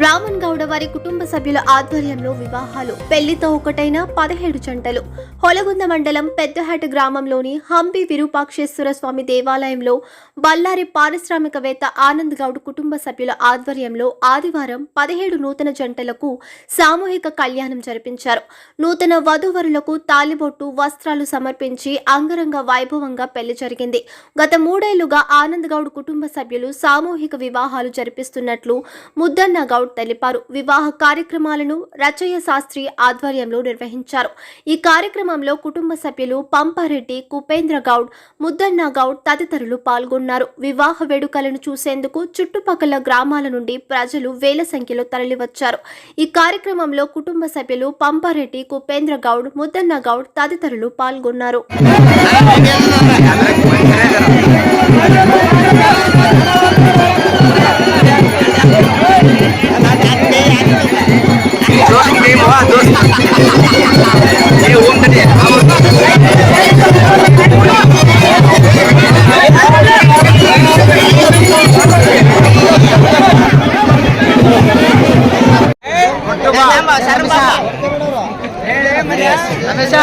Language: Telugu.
Ra గౌడ వారి కుటుంబ సభ్యుల ఆధ్వర్యంలో వివాహాలు. పెళ్ళితో ఒకటైన పదిహేడు జంటలు. హొలగుంద మండలం పెద్దహేట గ్రామంలోని హంపి విరూపాక్షేశ్వర స్వామి దేవాలయంలో బల్లారి పారిశ్రామికవేత్త ఆనంద్ గౌడ్ కుటుంబ సభ్యుల ఆధ్వర్యంలో ఆదివారం పదిహేడు నూతన జంటలకు సామూహిక కళ్యాణం జరిపించారు. నూతన వధూవరులకు తాలిబొట్టు వస్త్రాలు సమర్పించి అంగరంగ వైభవంగా పెళ్ళి జరిగింది. గత మూడేళ్ళుగా ఆనంద్ గౌడ్ కుటుంబ సభ్యులు సామూహిక వివాహాలు జరిపిస్తున్నట్లు ముద్దన్న గౌడ్ తెలిపారు వివాహ కార్యక్రమాలను రచయ శాస్త్రి ఆధ్వర్యంలో నిర్వహించారు ఈ కార్యక్రమంలో కుటుంబ సభ్యులు పంపారెడ్డి కుపేంద్ర గౌడ్ ముద్దన్న గౌడ్ తదితరులు పాల్గొన్నారు వివాహ వేడుకలను చూసేందుకు చుట్టుపక్కల గ్రామాల నుండి ప్రజలు వేల సంఖ్యలో తరలివచ్చారు ఈ కార్యక్రమంలో కుటుంబ సభ్యులు పంపారెడ్డి కుపేంద్ర గౌడ్ ముద్దన్న గౌడ్ తదితరులు పాల్గొన్నారు ರಮೇಶ